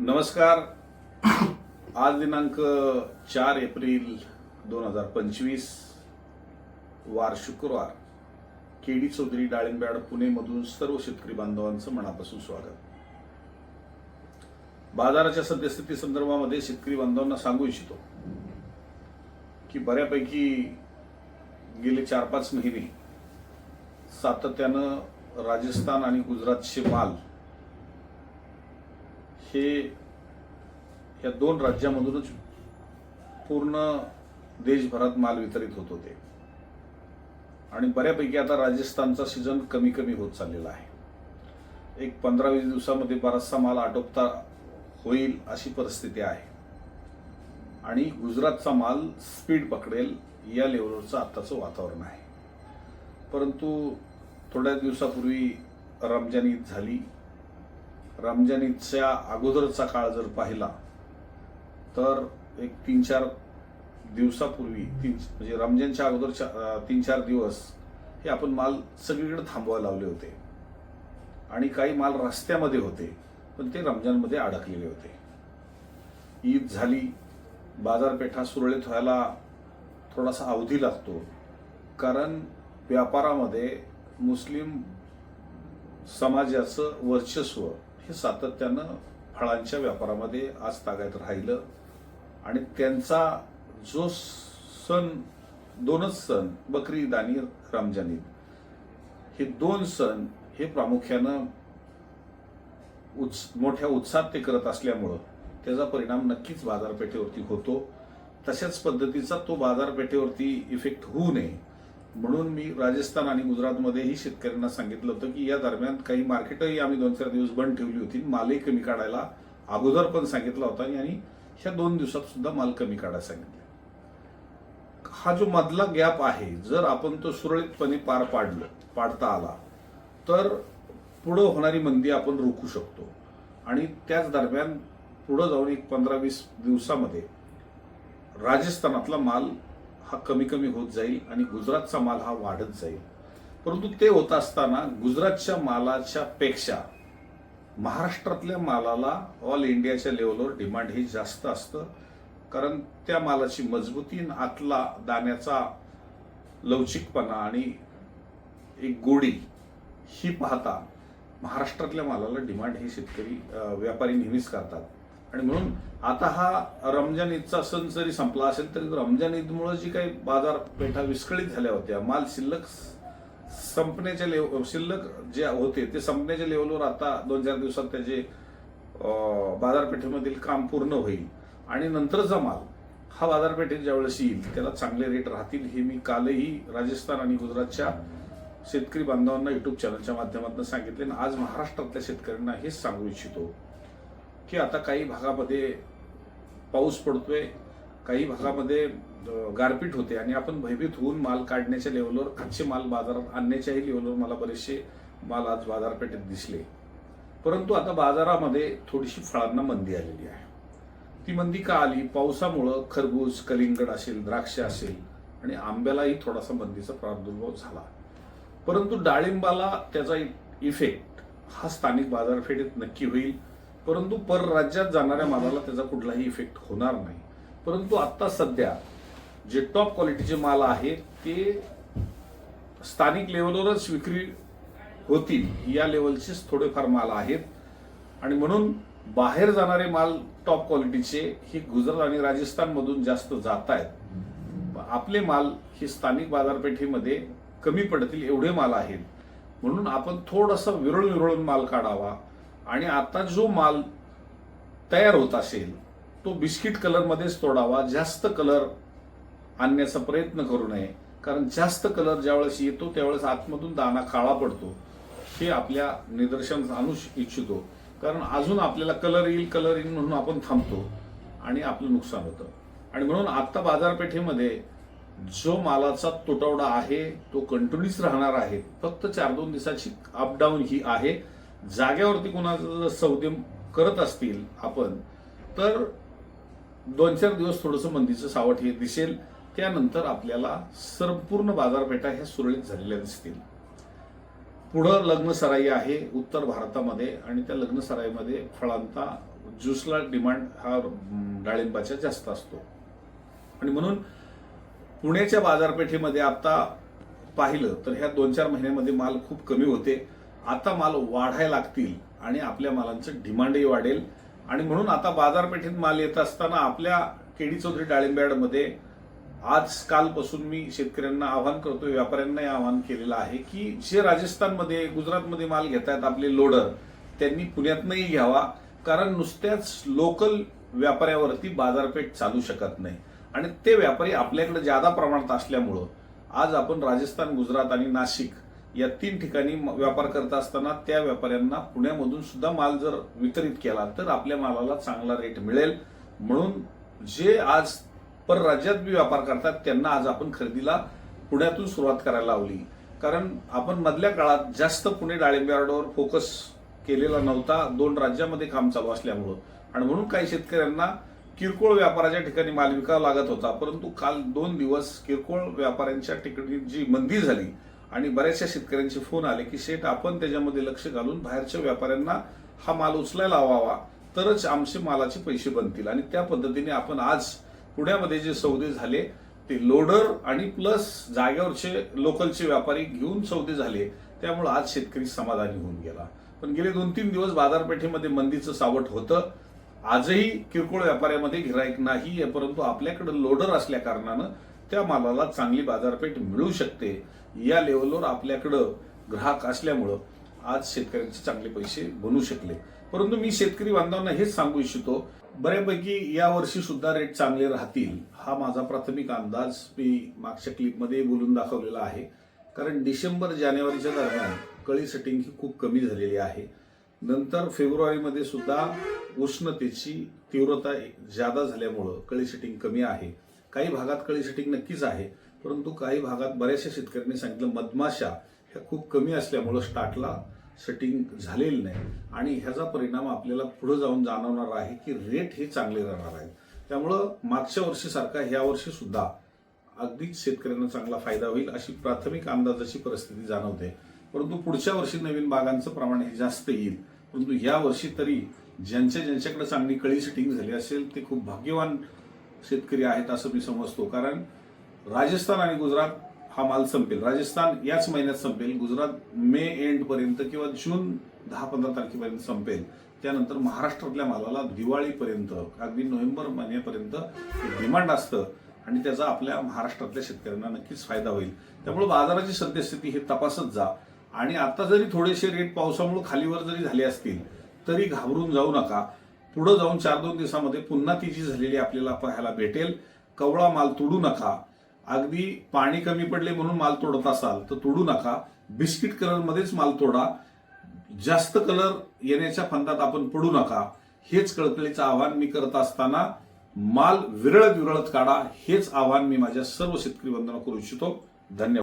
नमस्कार. आज दिनांक चार एप्रिल दोन हजार पंचवीस वार शुक्रवार. केडी चौधरी डाळिंब्याड पुणेमधून सर्व शेतकरी बांधवांचं मनापासून स्वागत. बाजाराच्या सद्यस्थिती संदर्भामध्ये शेतकरी बांधवांना सांगू इच्छितो की बऱ्यापैकी गेले चार पाच महिने सातत्यानं राजस्थान आणि गुजरातचे माल हे या दोन राज्यामधूनच पूर्ण देशभरात माल वितरित होत होते. आणि बऱ्यापैकी आता राजस्थानचा सीझन कमी कमी होत चाललेला आहे. एक पंधरा वीस दिवसामध्ये बराचसा माल आटोपता होईल अशी परिस्थिती आहे. आणि गुजरातचा माल स्पीड पकडेल या लेवलवरचं आत्ताचं वातावरण आहे. परंतु थोड्या दिवसापूर्वी रमजान ईद झाली. रमजान ईदच्या अगोदरचा काळ जर पाहिला तर एक तीन चार दिवसापूर्वी तीन म्हणजे रमजानच्या अगोदरच्या तीन चार दिवस हे आपण माल सगळीकडे थांबवायला लावले होते. आणि काही माल रस्त्यामध्ये होते पण ते रमजानमध्ये अडकलेले होते. ईद झाली बाजारपेठा सुरळीत व्हायला थोडासा अवधी लागतो. कारण व्यापारामध्ये मुस्लिम समाजाचं वर्चस्व हे सातत्यानं फळांच्या व्यापारामध्ये आज तागायत राहिलं. आणि त्यांचा जो सण दोनच सण बकरी ईद आणि रमजान ईद हे दोन सण हे प्रामुख्यानं उत्स मोठ्या उत्साहात ते करत असल्यामुळं त्याचा परिणाम नक्कीच बाजारपेठेवरती होतो. तशाच पद्धतीचा तो बाजारपेठेवरती इफेक्ट होऊ नये. म्हणून मी राजस्थान आणि गुजरातमध्येही शेतकऱ्यांना सांगितलं होतं की या दरम्यान काही मार्केटही आम्ही दोन चार दिवस बंद ठेवली होती. मालही कमी काढायला अगोदर पण सांगितला होता आणि ह्या दोन दिवसात सुद्धा माल कमी काढायला सांगितले. हा जो मधला गॅप आहे जर आपण तो सुरळीतपणे पार पाडलं पाडता आला तर पुढं होणारी मंदी आपण रोखू शकतो. आणि त्याच दरम्यान पुढं जाऊन एक पंधरा वीस दिवसामध्ये राजस्थानातला माल हा कमी कमी होत जाईल आणि गुजरातचा माल हा वाढत जाईल. परंतु ते होत असताना गुजरातच्या मालाच्या पेक्षा महाराष्ट्रातल्या मालाला ऑल इंडियाच्या लेवलवर डिमांड हे जास्त असतं. कारण त्या मालाची मजबूती आतला दाण्याचा लवचिकपणा आणि एक गोडी ही पाहता महाराष्ट्रातल्या मालाला डिमांड हे शेतकरी व्यापारी नेहमीच करतात. आणि म्हणून आता हा रमजान ईदचा सण जरी संपला असेल तरी रमजान ईदमुळे जी काही बाजारपेठा विस्कळीत झाल्या होत्या माल शिल्लक संपण्याच्या लेव शिल्लक जे होते ते संपण्याच्या लेवलवर आता दोन चार दिवसात त्याचे बाजारपेठेमधील काम पूर्ण होईल. आणि नंतरचा माल हा बाजारपेठेत ज्यावेळेस येईल त्याला चांगले रेट राहतील हे मी कालही राजस्थान आणि गुजरातच्या शेतकरी बांधवांना युट्यूब चॅनलच्या माध्यमातून सांगितले. आणि आज महाराष्ट्रातल्या शेतकऱ्यांना हेच सांगू इच्छितो. की आता काही भागामध्ये पाऊस पडतोय काही भागामध्ये गारपीट होते आणि आपण भयभीत होऊन माल काढण्याच्या लेवलवर कच्चे माल बाजारात आणण्याच्याही लेवलवर मला बरेचसे माल आज बाजारपेठेत दिसले. परंतु आता बाजारामध्ये थोडीशी फळांना मंदी आलेली आहे. ती मंदी का आली? पावसामुळं खरबूज कलिंगड असेल द्राक्ष असेल आणि आंब्यालाही थोडासा मंदीचा प्रादुर्भाव झाला. परंतु डाळिंबाला त्याचा इफेक्ट हा स्थानिक बाजारपेठेत नक्की होईल. परंतु परराज्यात जाणाऱ्या मालाला त्याचा कुठलाही इफेक्ट होणार नाही. परंतु आत्ता सध्या जे टॉप क्वालिटीचे माल आहेत ते स्थानिक लेवलवरच विक्री होतील या लेवलचेच थोडेफार माल आहेत. आणि म्हणून बाहेर जाणारे माल टॉप क्वालिटीचे हे गुजरात आणि राजस्थानमधून जास्त जात आहेत. आपले माल हे स्थानिक बाजारपेठेमध्ये कमी पडतील एवढे माल आहेत. म्हणून आपण थोडासा विरळ विरळून माल काढावा. आणि आता जो माल तयार होत असेल तो बिस्किट कलरमध्येच तोडावा जास्त कलर आणण्याचा प्रयत्न करू नये. कारण जास्त कलर ज्यावेळेस येतो त्यावेळेस आतमधून दाना काळा पडतो. हे आपल्या निदर्शन आणू इच्छितो. कारण अजून आपल्याला कलर येईल कलर येईल म्हणून आपण थांबतो आणि आपलं नुकसान होतं. आणि म्हणून आत्ता बाजारपेठेमध्ये जो मालाचा तुटवडा आहे तो कंटिन्यूच राहणार आहे. फक्त चार दोन दिवसाची अपडाऊन ही आहे. जाग्यावरती कुणाचं जर सौदे करत असतील आपण तर दोन चार दिवस थोडंसं मंदीचं सावट हे दिसेल. त्यानंतर आपल्याला संपूर्ण बाजारपेठा ह्या सुरळीत झालेल्या दिसतील. पुढं लग्नसराई आहे उत्तर भारतामध्ये आणि त्या लग्नसराईमध्ये फळांचा ज्यूसला डिमांड हा डाळिंबाचा जास्त असतो. आणि म्हणून पुण्याच्या बाजारपेठेमध्ये आता पाहिलं तर ह्या दोन चार महिन्यामध्ये माल खूप कमी होते. आता माल वाढायला लागतील आणि आपल्या मालांचं डिमांडही वाढेल. आणि म्हणून आता बाजारपेठेत माल येत असताना आपल्या केडी चौधरी डाळिंब्याडमध्ये आज कालपासून मी शेतकऱ्यांना आवाहन करतो व्यापाऱ्यांनाही आवाहन केलेलं आहे की जे राजस्थानमध्ये गुजरातमध्ये माल घेत आहेत आपले लोडर त्यांनी पुण्यातनंही घ्यावा कारण नुसत्याच लोकल व्यापाऱ्यावरती बाजारपेठ चालू शकत नाही. आणि ते व्यापारी आपल्याकडे जादा प्रमाणात असल्यामुळं आज आपण राजस्थान गुजरात आणि नाशिक या तीन ठिकाणी म- व्यापार करत असताना त्या व्यापाऱ्यांना पुण्यामधून सुद्धा माल जर वितरित केला तर आपल्या मालाला चांगला रेट मिळेल. म्हणून जे आज परराज्यात बी व्यापार करतात त्यांना आज आपण खरेदीला पुण्यातून सुरुवात करायला लावली. कारण आपण मधल्या काळात जास्त पुणे डाळिंबार्डवर फोकस केलेला नव्हता. दोन राज्यामध्ये काम चालू असल्यामुळं. आणि म्हणून काही शेतकऱ्यांना किरकोळ व्यापाराच्या ठिकाणी माल विकावा लागत होता. परंतु काल दोन दिवस किरकोळ व्यापाऱ्यांच्या ठिकाणी जी मंदी झाली आणि बऱ्याचशा शेतकऱ्यांचे फोन आले की शेठ आपण त्याच्यामध्ये लक्ष घालून बाहेरच्या व्यापाऱ्यांना हा माल उचलायला हवावा तरच आमचे मालाचे पैसे बनतील. आणि त्या पद्धतीने आपण आज पुण्यामध्ये जे सौदे झाले ते लोडर आणि प्लस जागेवरचे लोकलचे व्यापारी घेऊन सौदे झाले त्यामुळे आज शेतकरी समाधानी होऊन गेला. पण गेले दोन तीन दिवस बाजारपेठेमध्ये मंदीचं सावट होतं. आजही किरकोळ व्यापाऱ्यामध्ये गिराईक नाही आहे परंतु आपल्याकडे लोडर असल्या कारणानं त्या मालाला चांगली बाजारपेठ मिळू शकते. या लेवलवर आपल्याकडं ग्राहक असल्यामुळं आज शेतकऱ्यांचे चांगले पैसे बनू शकले. परंतु मी शेतकरी बांधवांना हेच सांगू इच्छितो बऱ्यापैकी या वर्षी सुद्धा रेट चांगले राहतील हा माझा प्राथमिक अंदाज मी मागच्या क्लिपमध्ये बोलून दाखवलेला आहे. कारण डिसेंबर जानेवारीच्या दरम्यान कळी सेटिंग ही खूप कमी झालेली आहे. नंतर फेब्रुवारीमध्ये सुद्धा उष्णतेची तीव्रता जादा झाल्यामुळं कळी सेटिंग कमी आहे. काही भागात कळी सेटिंग नक्कीच आहे परंतु काही भागात बऱ्याचशा शेतकऱ्यांनी सांगितलं मधमाशा ह्या खूप कमी असल्यामुळं स्टार्टला सेटिंग झालेली नाही. आणि ह्याचा परिणाम आपल्याला पुढे जाऊन जाणवणार आहे की रेट हे चांगले राहणार आहेत. त्यामुळं मागच्या वर्षीसारखा ह्या वर्षी सुद्धा अगदीच शेतकऱ्यांना चांगला फायदा होईल अशी प्राथमिक अंदाजाची परिस्थिती जाणवते. परंतु पुढच्या वर्षी नवीन बागांचं प्रमाण हे जास्त येईल. परंतु या वर्षी तरी ज्यांच्या ज्यांच्याकडे चांगली कळी सेटिंग झाली असेल ते खूप भाग्यवान शेतकरी आहेत असं मी समजतो. कारण राजस्थान आणि गुजरात हा माल संपेल. राजस्थान याच महिन्यात संपेल. गुजरात मे एंड पर्यंत किंवा जून दहा पंधरा तारखेपर्यंत संपेल. त्यानंतर महाराष्ट्रातल्या मालाला दिवाळीपर्यंत अगदी नोव्हेंबर महिन्यापर्यंत डिमांड असतं आणि त्याचा आपल्या महाराष्ट्रातल्या शेतकऱ्यांना नक्कीच फायदा होईल. त्यामुळे बाजाराची सद्यस्थिती हे तपासत जा. आणि आता जरी थोडेसे रेट पावसामुळे खालीवर जरी झाले असतील तरी घाबरून जाऊ नका. पुढे जाऊन चार दोन दिवसामध्ये पुन्हा ती जी झालेली आपल्याला पाहायला भेटेल कवळा माल तोडू नका. अगदी पाणी कमी पडले म्हणून माल तोडत असाल तर तोडू नका. बिस्किट कलरमध्येच माल तोडा. जास्त कलर येण्याच्या फंदात आपण पडू नका. हेच कळकळीचं आव्हान मी करत असताना माल विरळत विरळत काढा. हेच आव्हान मी माझ्या सर्व शेतकरी बंधना करू इच्छितो. धन्यवाद.